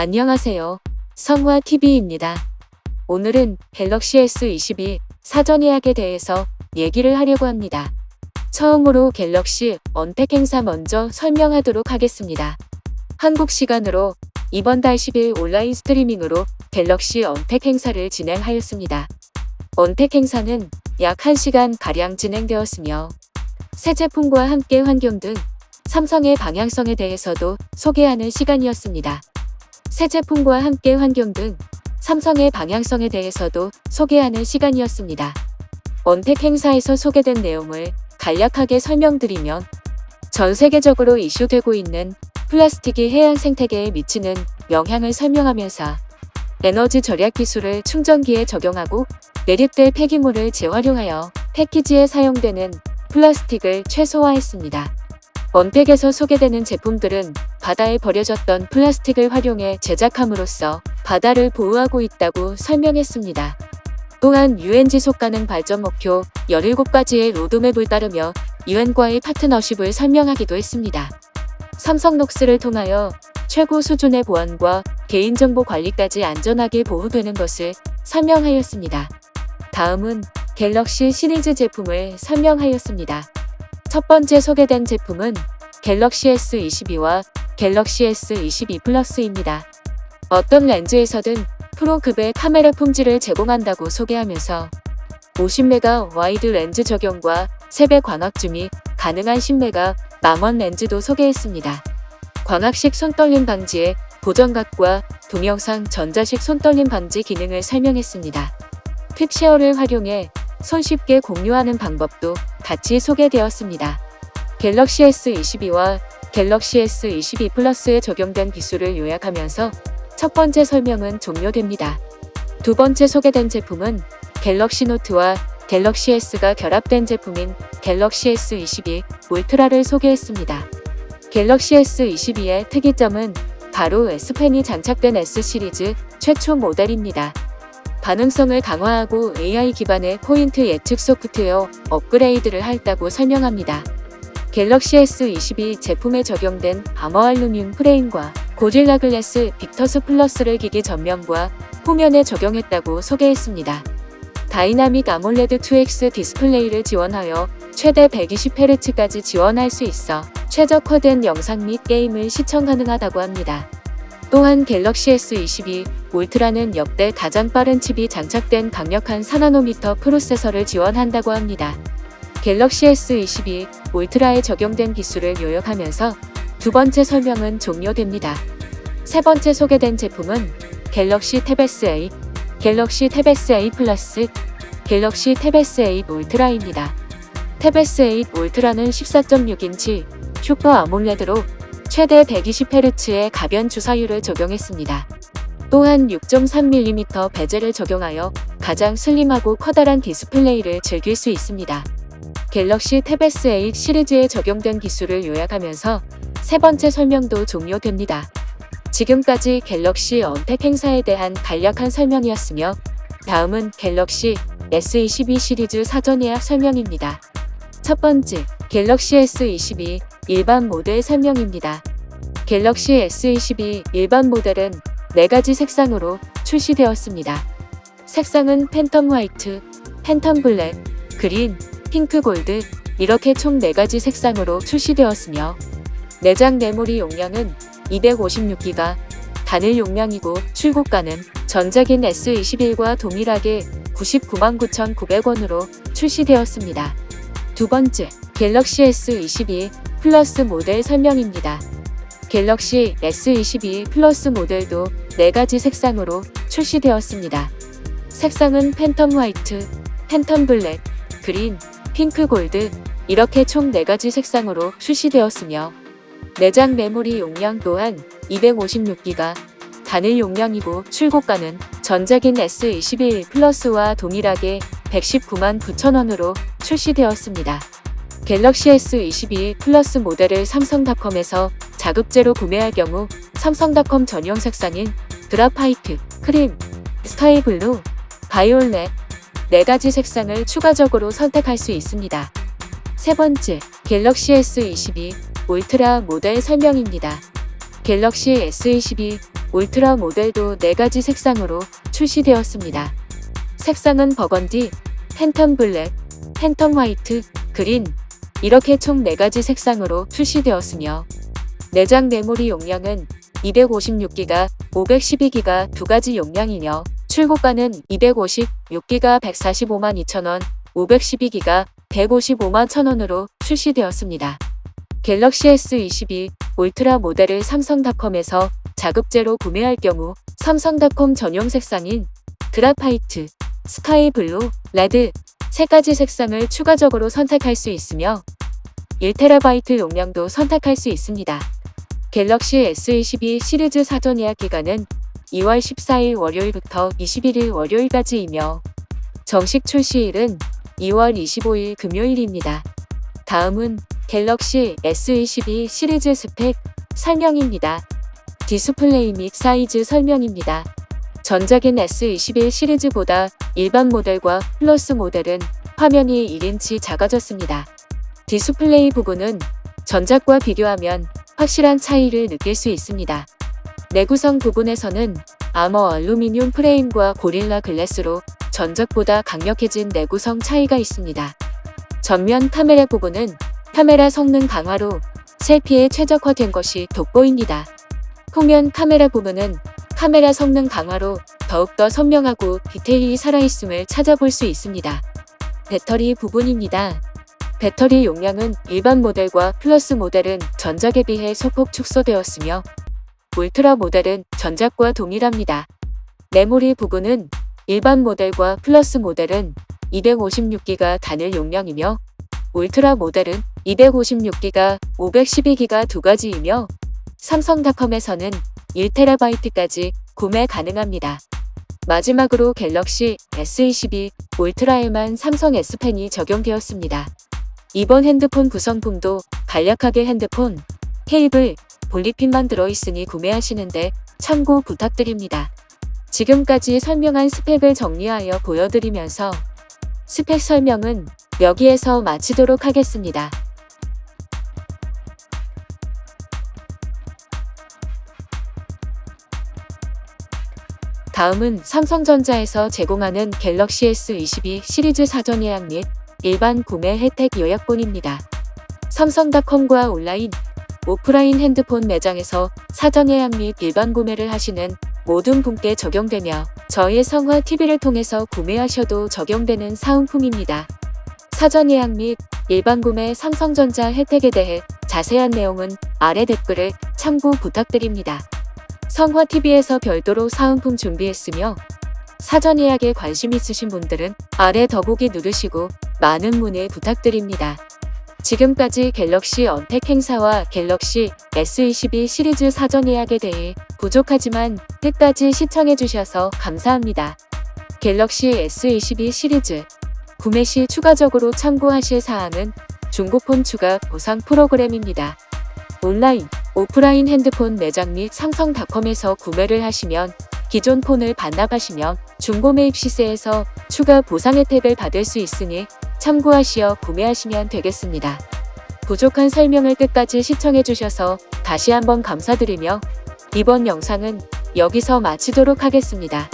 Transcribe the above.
안녕하세요. 성화 TV입니다. 오늘은 갤럭시 S22 사전 예약에 대해서 얘기를 하려고 합니다. 처음으로 갤럭시 언택 행사 먼저 설명하도록 하겠습니다. 한국 시간으로 이번 달 10일 온라인 스트리밍으로 갤럭시 언택 행사를 진행하였습니다. 언택 행사는 약 1시간 가량 진행되었으며 새 제품과 함께 환경 등 삼성의 방향성에 대해서도 소개하는 시간이었습니다. 새 제품과 함께 환경 등 삼성의 방향성에 대해서도 소개하는 시간이었습니다. 언택 행사에서 소개된 내용을 간략하게 설명드리면 전 세계적으로 이슈되고 있는 플라스틱이 해양 생태계에 미치는 영향을 설명하면서 에너지 절약 기술을 충전기에 적용하고 내립될 폐기물을 재활용하여 패키지에 사용되는 플라스틱을 최소화했습니다. 언택에서 소개되는 제품들은 바다에 버려졌던 플라스틱을 활용해 제작함으로써 바다를 보호하고 있다고 설명했습니다. 또한 유엔 지속 가능 발전 목표 17가지의 로드맵을 따르며 유엔과의 파트너십을 설명하기도 했습니다. 삼성녹스를 통하여 최고 수준의 보안과 개인정보 관리까지 안전하게 보호되는 것을 설명하였습니다. 다음은 갤럭시 시리즈 제품을 설명하였습니다. 첫 번째 소개된 제품은 갤럭시 S22와 갤럭시 S22 플러스입니다. 어떤 렌즈에서든 프로급의 카메라 품질을 제공한다고 소개하면서 50메가 와이드 렌즈 적용과 3배 광학 줌이 가능한 10메가 망원 렌즈도 소개했습니다. 광학식 손떨림 방지에 보정각과 동영상 전자식 손떨림 방지 기능을 설명했습니다. 퀵쉐어를 활용해 손쉽게 공유하는 방법도 같이 소개되었습니다. 갤럭시 S22와 갤럭시 S22 플러스에 적용된 기술을 요약하면서 첫 번째 설명은 종료됩니다. 두 번째 소개된 제품은 갤럭시 노트와 갤럭시 S가 결합된 제품인 갤럭시 S22 울트라를 소개했습니다. 갤럭시 S22의 특이점은 바로 S펜이 장착된 S 시리즈 최초 모델입니다. 반응성을 강화하고 AI 기반의 포인트 예측 소프트웨어 업그레이드를 했다고 설명합니다. 갤럭시 S22 제품에 적용된 아머 알루뮴 프레임과 고질라 글래스 빅터스 플러스를 기기 전면과 후면에 적용했다고 소개했습니다. 다이나믹 아몰레드 2X 디스플레이를 지원하여 최대 120Hz까지 지원할 수 있어 최적화된 영상 및 게임을 시청 가능하다고 합니다. 또한 갤럭시 S22 울트라는 역대 가장 빠른 칩이 장착된 강력한 4나노미터 프로세서를 지원한다고 합니다. 갤럭시 S22 울트라에 적용된 기술을 요약하면서 두 번째 설명은 종료됩니다. 세 번째 소개된 제품은 갤럭시 탭 S8, 갤럭시 탭 S8 플러스, 갤럭시 탭 S8 울트라입니다. 탭 S8 울트라는 14.6인치 슈퍼 아몰레드로 최대 120Hz의 가변 주사율을 적용했습니다. 또한 6.3mm 베젤을 적용하여 가장 슬림하고 커다란 디스플레이를 즐길 수 있습니다. 갤럭시 탭 S8 시리즈에 적용된 기술을 요약하면서 세 번째 설명도 종료됩니다. 지금까지 갤럭시 언택 행사에 대한 간략한 설명이었으며 다음은 갤럭시 S22 시리즈 사전 예약 설명입니다. 첫 번째, 갤럭시 S22 일반 모델 설명입니다. 갤럭시 S22 일반 모델은 4가지 색상으로 출시되었습니다. 색상은 팬텀 화이트, 팬텀 블랙, 그린, 핑크 골드 이렇게 총 4가지 색상으로 출시되었으며 내장 메모리 용량은 256기가, 단일 용량이고 출고가는 전작인 S21과 동일하게 99만 9,900원으로 출시되었습니다. 두 번째, 갤럭시 S22 플러스 모델 설명입니다. 갤럭시 S22 플러스 모델도 4가지 색상으로 출시되었습니다. 색상은 팬텀 화이트, 팬텀 블랙, 그린, 핑크 골드 이렇게 총 4가지 색상으로 출시되었으며 내장 메모리 용량 또한 256기가 단일 용량이고 출고가는 전작인 S21 플러스와 동일하게 119만 9천원으로 출시되었습니다. 갤럭시 S22 플러스 모델을 삼성닷컴에서 자급제로 구매할 경우 삼성닷컴 전용 색상인 드라파이트, 크림, 스카이 블루, 바이올렛 4가지 색상을 추가적으로 선택할 수 있습니다. 세 번째, 갤럭시 S22 울트라 모델 설명입니다. 갤럭시 S22 울트라 모델도 4가지 색상으로 출시되었습니다. 색상은 버건디, 팬텀 블랙, 팬텀 화이트, 그린 이렇게 총 4가지 색상으로 출시되었으며 내장 메모리 용량은 256기가, 512기가 두 가지 용량이며 출고가는 256기가 145만 2천원, 512기가 155만 1천원으로 출시되었습니다. 갤럭시 S22 울트라 모델을 삼성닷컴에서 자급제로 구매할 경우 삼성닷컴 전용 색상인 그라파이트, 스카이 블루, 레드 세 가지 색상을 추가적으로 선택할 수 있으며 1TB 용량도 선택할 수 있습니다. 갤럭시 S22 시리즈 사전 예약 기간은 2월 14일 월요일부터 21일 월요일까지이며 정식 출시일은 2월 25일 금요일입니다. 다음은 갤럭시 S22 시리즈 스펙 설명입니다. 디스플레이 및 사이즈 설명입니다. 전작인 S21 시리즈보다 일반 모델과 플러스 모델은 화면이 1인치 작아졌습니다. 디스플레이 부분은 전작과 비교하면 확실한 차이를 느낄 수 있습니다. 내구성 부분에서는 아머 알루미늄 프레임과 고릴라 글래스로 전작보다 강력해진 내구성 차이가 있습니다. 전면 카메라 부분은 카메라 성능 강화로 셀피에 최적화된 것이 돋보입니다. 후면 카메라 부분은 카메라 성능 강화로 더욱더 선명하고 디테일이 살아있음을 찾아볼 수 있습니다. 배터리 부분입니다. 배터리 용량은 일반 모델과 플러스 모델은 전작에 비해 소폭 축소되었으며 울트라 모델은 전작과 동일합니다. 메모리 부분은 일반 모델과 플러스 모델은 256기가 단일 용량이며 울트라 모델은 256기가, 512기가 두 가지이며 삼성닷컴에서는 1TB까지 구매 가능합니다. 마지막으로 갤럭시 S22 울트라에만 삼성 S펜이 적용되었습니다. 이번 핸드폰 구성품도 간략하게 핸드폰, 케이블, 볼리핀만 들어있으니 구매하시는데 참고 부탁드립니다. 지금까지 설명한 스펙을 정리하여 보여드리면서 스펙 설명은 여기에서 마치도록 하겠습니다. 다음은 삼성전자에서 제공하는 갤럭시 S22 시리즈 사전 예약 및 일반 구매 혜택 요약본입니다. 삼성닷컴과 온라인, 오프라인 핸드폰 매장에서 사전 예약 및 일반 구매를 하시는 모든 분께 적용되며 저희의 성화 TV를 통해서 구매하셔도 적용되는 사은품입니다. 사전 예약 및 일반 구매 삼성전자 혜택에 대해 자세한 내용은 아래 댓글을 참고 부탁드립니다. 성화TV에서 별도로 사은품 준비했으며 사전 예약에 관심 있으신 분들은 아래 더보기 누르시고 많은 문의 부탁드립니다. 지금까지 갤럭시 언택 행사와 갤럭시 S22 시리즈 사전 예약에 대해 부족하지만 끝까지 시청해주셔서 감사합니다. 갤럭시 S22 시리즈 구매 시 추가적으로 참고하실 사항은 중고폰 추가 보상 프로그램입니다. 온라인, 오프라인 핸드폰 매장 및 삼성닷컴에서 구매를 하시면 기존 폰을 반납하시면 중고 매입 시세에서 추가 보상 혜택을 받을 수 있으니 참고하시어 구매하시면 되겠습니다. 부족한 설명을 끝까지 시청해 주셔서 다시 한번 감사드리며 이번 영상은 여기서 마치도록 하겠습니다.